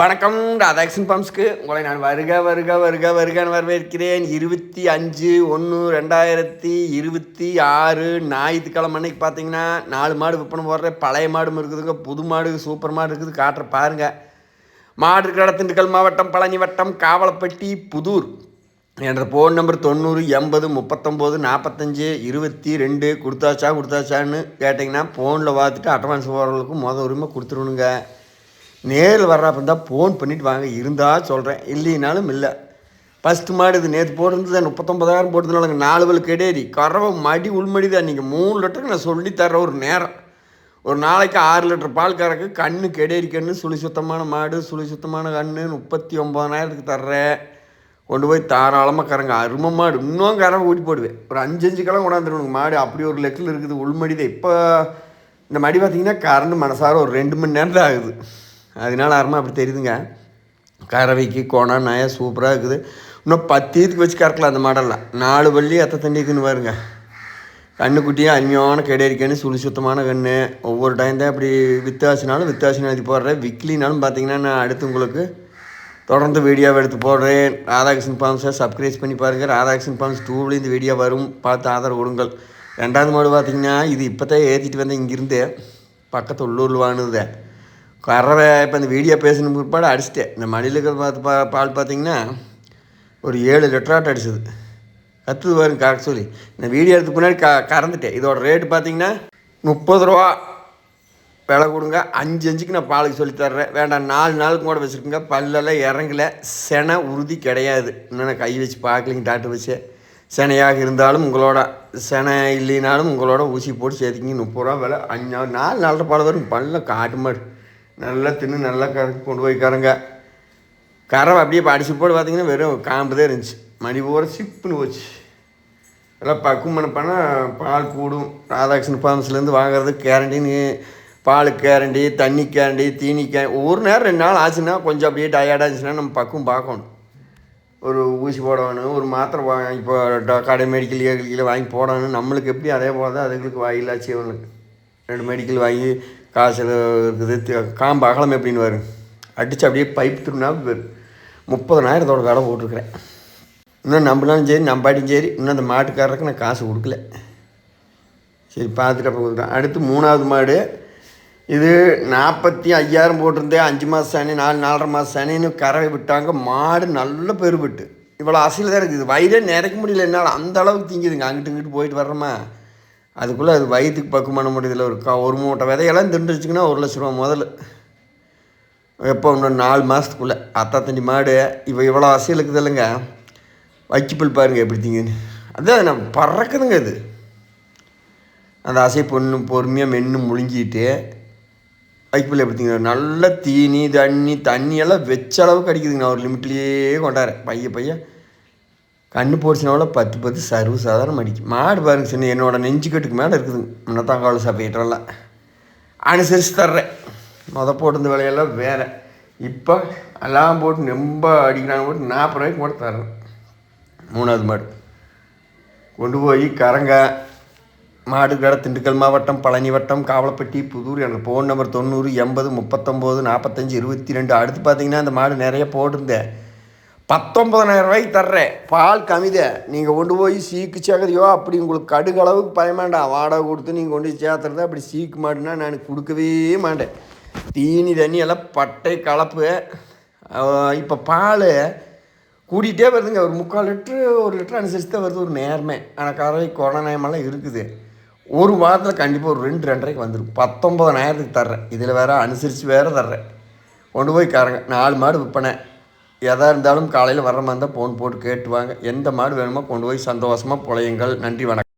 வணக்கம் ராதாகிருஷ்ணன் பம்ஸ்க்கு உங்களை நான் வருக வருக வருக வருகன்னு வரவேற்கிறேன். இருபத்தி அஞ்சு ஒன்று ரெண்டாயிரத்தி இருபத்தி ஆறு ஞாயிற்றுக்கிழமை அன்னைக்கு பார்த்தீங்கன்னா நாலு மாடு விற்பனை போடுற பழைய மாடும் இருக்குதுங்க புது மாடு சூப்பர் மாடு இருக்குது காட்டுற பாருங்க. மாடு இருக்கிற இடம் திண்டுக்கல் மாவட்டம் பழனி வட்டம் காவலப்பட்டி புதூர். என்ற ஃபோன் நம்பர் தொண்ணூறு எண்பது முப்பத்தொம்போது நாற்பத்தஞ்சு இருபத்தி ரெண்டு கொடுத்தாச்சா கொடுத்தாச்சான்னு கேட்டிங்கன்னா ஃபோனில் பார்த்துட்டு அட்வான்ஸ் போகிறவங்களுக்கு மொதல் உரிமை கொடுத்துருணுங்க நேரில் வர்றப்ப இருந்தால் ஃபோன் பண்ணிவிட்டு வாங்க இருந்தால் சொல்கிறேன் இல்லைனாலும் இல்லை. ஃபஸ்ட்டு மாடு இது நேற்று போட்டிருந்தது முப்பத்தொம்பதாயிரம் போட்டதுனால நாலு வல் கிடையாது கறவை மடி உள்மடி தான் நீங்கள் மூணு லிட்டருக்கு நான் சொல்லி தர்ற ஒரு நேரம். ஒரு நாளைக்கு ஆறு லிட்டர் பால் கறக்கு கண்ணு கெடேரி கண்ணு சுழி சுத்தமான மாடு சுழி சுத்தமான கண்ணு முப்பத்தி ஒம்பதாயிரத்துக்கு தர்றேன். கொண்டு போய் தாராளமாக கறங்க. அருமை மாடு. இன்னும் கறவை ஊட்டி போடுவேன் ஒரு அஞ்சு அஞ்சு கிழமை கொண்டாந்துருவாங்க மாடு அப்படி ஒரு லெக்கில் இருக்குது உள்மடி தான் இப்போ இந்த மடி பார்த்திங்கன்னா கரண்டு மனசார ஒரு ரெண்டு மணி நேரம் தான் ஆகுது. அதனால அருமை அப்படி தெரியுதுங்க. கறவைக்கு கோணம் நய சூப்பராக இருக்குது. இன்னும் பத்தீத்துக்கு வச்சு கறக்கலாம் அந்த மாடலில். நாலு வள்ளி எத்த தண்டிக்குன்னு பாருங்க. கண்ணுக்குட்டியும் அருமையான கிடையிருக்கேன்னு சுழி சுத்தமான கன்று ஒவ்வொரு டைம் தான் அப்படி வித்தாசினாலும் வித்தாசினா எழுதி போடுறேன். விக்லினாலும் பார்த்தீங்கன்னா நான் அடுத்து உங்களுக்கு தொடர்ந்து வீடியோவை எடுத்து போடுறேன். ராதாகிருஷ்ணன் பாம்ஸை சப்ஸ்கிரைப் பண்ணி பாருங்கள் ராதாகிருஷ்ணன் பாம்ஸ் டூவில் இந்த வீடியோ வரும். பார்த்து ஆதரவு கொடுங்கள். ரெண்டாவது மாடு பார்த்தீங்கன்னா இது இப்போ தான் ஏற்றிட்டு வந்தேன் இங்கேருந்து. பக்கத்து உள்ளூரில் வாங்கினது. கறவை இப்போ இந்த வீடியோ பேசின பிற்பாடு அடிச்சிட்டேன். இந்த மடியில் இருக்கிற பார்த்து பா பால் பார்த்தீங்கன்னா ஒரு ஏழு லிட்டராட்டு அடிச்சது. கற்றுது வரும் கரெக்ட் சொல்லி. இந்த வீடியோ எடுத்து முன்னாடி க கறந்துட்டேன். இதோட ரேட்டு பார்த்தீங்கன்னா முப்பது ரூபா. விலை கொடுங்க. அஞ்சு அஞ்சுக்கு நான் பாலுக்கு சொல்லி தர்றேன். வேண்டாம் நாலு நாளுக்கு கூட வச்சுருக்குங்க. பல்லெல்லாம் இறங்கல. செனை உறுதி கிடையாது. இன்னும் நான் கை வச்சு பார்க்கலிங்க டாக்டர் வச்சு. செனையாக இருந்தாலும் உங்களோட செனை இல்லைனாலும் உங்களோட ஊசி போட்டு சேர்த்துக்கிங்க. முப்பது ரூபா விலை. அஞ்சு நாலு நாலரை பால் வரும். பல்ல காட்டு மாடு. நல்லா தின்னு நல்லா கறக்கு கொண்டு போய் கறங்க. கறவை அப்படியே அடிச்சு போட்டு பார்த்தீங்கன்னா வெறும் காம்பு தான் இருந்துச்சு. மணி பூரா சிப்புன்னு போச்சு. எல்லாம் பக்குவம் பண்ணால் பால் கூடும். ராதாகிருஷ்ணன் ஃபார்ம்ஸ்லேருந்து வாங்குறது கேரண்டின்னு பால் கேரண்டி தண்ணி கேரண்டி தீனி கே ஒரு நேரம் ரெண்டு நாள் ஆச்சுன்னா கொஞ்சம் அப்படியே டயர்டாக இருந்துச்சுன்னா நம்ம பக்குவம் பார்க்கணும். ஒரு ஊசி போடணும் ஒரு மாத்திரை வாங்கி இப்போ கடை மெடிக்கல் கீழே வாங்கி போடணும். நம்மளுக்கு எப்படி அதே போல் தான் அதுங்களுக்கு வாயிலாச்சு இவனுக்கு ரெண்டு மெடிக்கல் வாங்கி காசு இருக்குது. காம்பு அகலம் எப்படின்னு வரும் அடித்து அப்படியே பைப் திரும்பினா வரும் முப்பதனாயிரத்தோட விலை போட்டிருக்கிறேன் இன்னும் நம்பினாலும் சரி நம்பாட்டியும் சரி இன்னும் அந்த மாட்டுக்காரருக்கு நான் காசு கொடுக்கல. சரி பார்த்துட்டு அப்புறம் கொடுக்குறேன். அடுத்து மூணாவது மாடு. இது நாற்பத்தி ஐயாயிரம் போட்டிருந்தேன் அஞ்சு மாதம் சனி நாலு நாலரை மாதம் சனின்னு கறவை விட்டாங்க. மாடு நல்ல பெருவிட்டு இவ்வளோ அசையில் தான் இருக்குது. வயிறே நிறைக்க முடியல என்னால். அந்த அளவுக்கு திங்குதுங்க. அங்கிட்டு இங்கிட்டு போயிட்டு வர்றோமா? அதுக்குள்ளே அது வயிற்றுக்கு பக்குவம் பண்ண முடியல ஒரு கா ஒரு மூட்டை விதையெல்லாம் திண்டுச்சுங்கன்னா ஒரு லட்ச ரூபா முதல்ல எப்போ இன்னும் நாலு மாதத்துக்குள்ளே அத்தாத்தண்டி மாடு இப்போ இவ்வளோ அசையில் இருக்குது இல்லைங்க. வைக்கிப்புல் பாருங்க எப்படி திங்கன்னு அதான் நான் பறக்குதுங்க அது. அந்த அசை பொண்ணு பொறுமையாக மென்று முழுங்கிட்டு வைக்கிப்புல் எப்படி திங்க நல்ல தீனி தண்ணி தண்ணியெல்லாம் வச்ச அளவுக்கு அடிக்குதுங்க. நான் ஒரு லிமிட்லேயே கொண்டாடுறேன் பையன் பையன் கண்ணு போச்சுனால பத்து பத்து சர்வ சாதாரணம் அடிக்கும் மாடு பாருங்க சின்ன என்னோட நெஞ்சுக்கட்டுக்கு மேலே இருக்குதுங்க முன்னத்தாங்காவில் சாப்பிட்றலாம் அனுசரித்து தர்றேன். மொத போட்டிருந்த விலையெல்லாம் வேறு. இப்போ எல்லாம் போட்டு ரொம்ப அடிக்கிறாங்க போட்டு நாற்பது ரூபாய்க்கு போட்டு தர்றேன். மூணாவது மாடு. கொண்டு போய் கரங்க மாடு கடை திண்டுக்கல் மாவட்டம் பழனி வட்டம் காவலப்பட்டி புதூர் எனக்கு ஃபோன் நம்பர் தொண்ணூறு எண்பது முப்பத்தொம்போது நாற்பத்தஞ்சு இருபத்தி ரெண்டு. அடுத்து பார்த்தீங்கன்னா அந்த மாடு நிறைய போட்டிருந்தேன். பத்தொன்பதனாயிரம் ரூபாய்க்கு தர்றேன். பால் கம்மிதே நீங்கள் கொண்டு போய் சீக்கு சேகரியோ அப்படி உங்களுக்கு கடுகு அளவுக்கு பயமாண்டாம் வாடகை கொடுத்து நீங்கள் கொண்டு போய் சேர்த்துறது அப்படி சீக்கு மாட்டேன்னா நான் கொடுக்கவே மாட்டேன். தீனி தண்ணி எல்லாம் பட்டை கலப்பு. இப்போ பால் கூட்டிகிட்டே வருதுங்க. ஒரு முக்கால் லிட்ரு ஒரு லிட்டர் அனுசரித்து தான் வருது. ஒரு நேரமே. ஆனால் கறவை கொரோனாயமெல்லாம் இருக்குது. ஒரு வாரத்தில் கண்டிப்பாக ஒரு ரெண்டு ரெண்டரைக்கு வந்துடும் பத்தொம்பதனாயிரத்துக்கு தர்றேன். இதில் வேறு அனுசரித்து வேறு தர்றேன். கொண்டு போய் காரங்க நாலு மாடு விற்பனை. எதாக இருந்தாலும் காலையில் வர்ற மாதிரி இருந்தால் ஃபோன் போட்டு கேட்டுவாங்க. எந்த மாடு வேணுமோ கொண்டு போய் சந்தோஷமாக புழையுங்கள். நன்றி வணக்கம்.